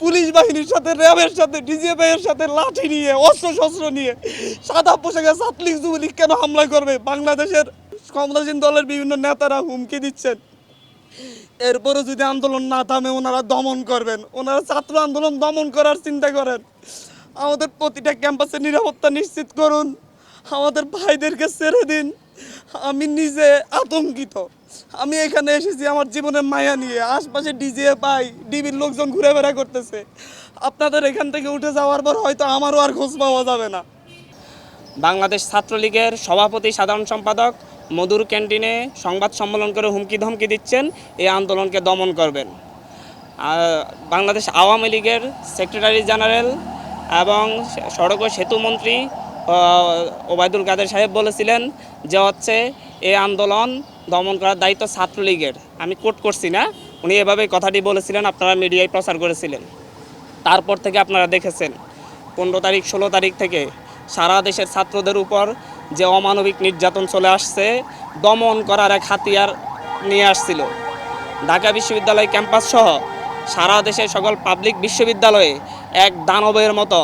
Police বাহিনীর সাথে, র্যাবের সাথে, ডিজিএফআই এর সাথে লাঠি নিয়ে অস্ত্র শস্ত্র নিয়ে, সাদা পোশাকে ছাত্রলীগ, যুবলীগ কেন হামলা করবে? বাংলাদেশের ক্ষমতাসীন দলের বিভিন্ন নেতারা হুমকি দিচ্ছেন। এরপরও যদি আন্দোলন না থামে, ওনারা দমন করবেন। ওনারা ছাত্র আন্দোলন দমন করার চিন্তা করেন। আমাদের প্রতিটা ক্যাম্পাসে নিরাপত্তা নিশ্চিত করুন। আমাদের ভাইদেরকে ছেড়ে দিন। আমি নিজে আতঙ্কিত। আমি এখানে এসেছি আমার জীবনের মায়া নিয়ে। আশপাশে ডিজে পাই ডিবির লোকজন ঘুরে বেড়া করতেছে। আপনাদের এখান থেকে উঠে যাওয়ার পর হয়তো আমারও আর খোঁজ পাওয়া যাবে না। বাংলাদেশ ছাত্রলীগের সভাপতি, সাধারণ সম্পাদক মধুর ক্যান্টিনে সংবাদ সম্মেলন করে হুমকি ধমকি দিচ্ছেন। এই আন্দোলনকে দমন করবেন। বাংলাদেশ আওয়ামী লীগের সেক্রেটারি জেনারেল এবং সড়ক ও সেতু মন্ত্রী ওবায়দুল কাদের সাহেব বলেছিলেন যে হচ্ছে এই আন্দোলন দমন করার দায়িত্ব ছাত্রলীগের। আমি কোট করছি না, উনি এভাবেই কথাটি বলেছিলেন, আপনারা মিডিয়ায় প্রচার করেছিলেন। তারপর থেকে আপনারা দেখেছেন, পনেরো তারিখ, ষোলো তারিখ থেকে সারা দেশের ছাত্রদের উপর যে অমানবিক নির্যাতন চলে আসছে, দমন করার এক হাতিয়ার নিয়ে আসছিল। ঢাকা বিশ্ববিদ্যালয় ক্যাম্পাস সহ সারা দেশের সকল পাবলিক বিশ্ববিদ্যালয়ে এক দানবের মতো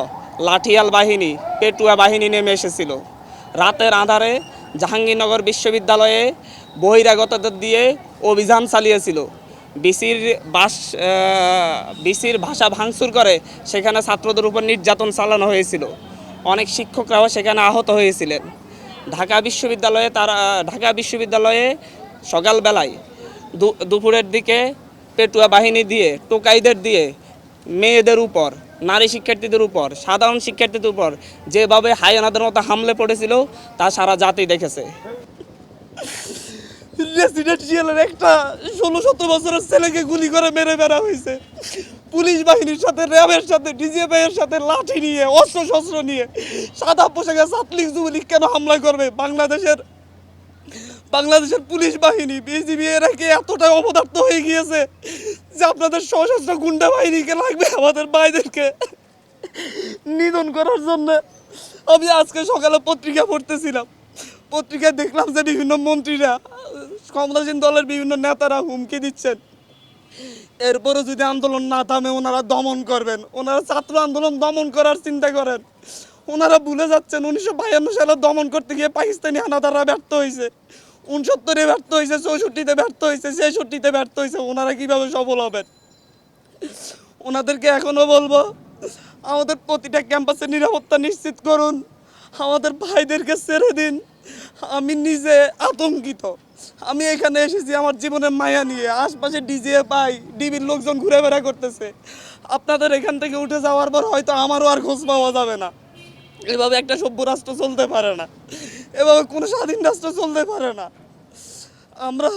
লাঠিয়াল বাহিনী, পেটুয়া বাহিনী নেমে এসেছিল। রাতের আধারে জাহাঙ্গীরনগর বিশ্ববিদ্যালয়ে বহিরাগতদের দিয়ে অভিযান চালিয়েছিল। বিসির বাস বিসির ভাষা ভাঙচুর করে সেখানে ছাত্রদের উপর নির্যাতন চালানো হয়েছিল। অনেক শিক্ষকরাও সেখানে আহত হয়েছিলেন। ঢাকা বিশ্ববিদ্যালয়ে তারা, ঢাকা বিশ্ববিদ্যালয়ে সকালবেলায় দুপুরের দিকে পেটুয়া বাহিনী দিয়ে, টোকাইদের দিয়ে মেয়েদের উপর নারী শিক্ষার্থীদের উপর, সাধারণ শিক্ষার্থীদের উপর যেভাবে হায়নাদের মতো হামলে পড়েছিল, তা সারা জাতি দেখেছে। একটা ষোলো সতেরো বছরের ছেলেকে গুলি করে মেরে বেড়া হয়েছে। পুলিশ বাহিনীর সাথে, র্যাবের সাথে ডিজিএফআই এর সাথে লাঠি নিয়ে অস্ত্র শস্ত্র নিয়ে, সাদা পোশাকে ছাত্রলীগ যুবলীগ কেন হামলা করবে? বাংলাদেশের বাংলাদেশের পুলিশ বাহিনী, বিজিবি এরা কি এতটাই অপদার্থ হয়ে গিয়েছে যে আপনাদের সশস্ত্র গুন্ডা বাহিনীকে লাগবে আমাদের ভাইদেরকে নিধন করার জন্য? আমি আজকে সকালে পত্রিকা পড়তেছিলাম। পত্রিকায় দেখলাম যে বিভিন্ন মন্ত্রীরা ক্ষমতাসীন দলের বিভিন্ন নেতারা হুমকি দিচ্ছেন। এরপরও যদি আন্দোলন না থামে, ওনারা দমন করবেন। ওনারা ছাত্র আন্দোলন দমন করার চিন্তা করেন। ওনারা ভুলে যাচ্ছেন, উনিশশো বায়ান্ন সালে দমন করতে গিয়ে পাকিস্তানি হানাদাররা ব্যর্থ হয়েছে উনসত্তরে ব্যর্থ হয়েছে চৌষট্টিতে ব্যর্থ হয়েছে ছেষট্টিতে ব্যর্থ হয়েছে ওনারা কীভাবে সফল হবেন? ওনাদেরকে এখনও বলব, আমাদের প্রতিটা ক্যাম্পাসে নিরাপত্তা নিশ্চিত করুন, আমাদের ভাইদেরকে ছেড়ে দিন। আমি নিজে আতঙ্কিত। আমি এখানে এসেছি আমার জীবনের মায়া নিয়ে, আশপাশে ডিজিএ পাই, ডিবির লোকজন ঘুরে বেড়া করতেছে। আপনাদের এখান থেকে উঠে যাওয়ার পর হয়তো আমারও আর খোঁজ পাওয়া যাবে না। এভাবে একটা সভ্য রাষ্ট্র চলতে পারে না। এভাবে কোনো স্বাধীন রাষ্ট্র চলতে পারে না। আমরা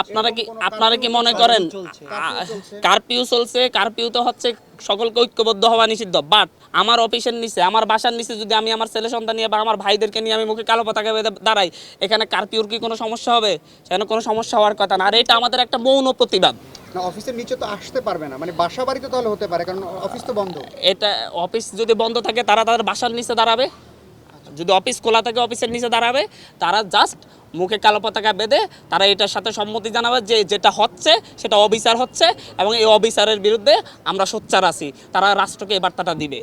আপনারা কি আপনারা কি মনে করেন কারপিউ চলছে? কারপিউ তো হচ্ছে সকলকে ঐক্যবদ্ধ হওয়া নিষিদ্ধ বাট আমার অফিসের নিচে, আমার বাসার নিচে যদি আমি আমার ছেলে সন্তান নিয়ে বা আমার ভাইদেরকে নিয়ে আমি মুখে কালো পতাকা বেঁধে দাঁড়াই, এখানে কারপিউর কি কোনো সমস্যা হবে? সেখানে কোনো সমস্যা হওয়ার কথা না। আর এটা আমাদের একটা মৌন প্রতিবাদ। না অফিসের নিচে তো আসতে পারবে না। মানে বাসা বাড়িতে তাহলে হতে পারে কারণ অফিস তো বন্ধ। এটা অফিস যদি বন্ধ থাকে তারা তাদের বাসার নিচে দাঁড়াবে। যদি অফিস খোলা থাকে অফিসের নিচে দাঁড়াবে। তারা জাস্ট মুখে কালো পতাকা বেঁধে তারা এটার সাথে সম্মতি জানাবে যে যেটা হচ্ছে সেটা অবিচার হচ্ছে এবং এই অবিচারের বিরুদ্ধে আমরা সোচ্চার আছি। তারা রাষ্ট্রকে এই বার্তাটা দিবে।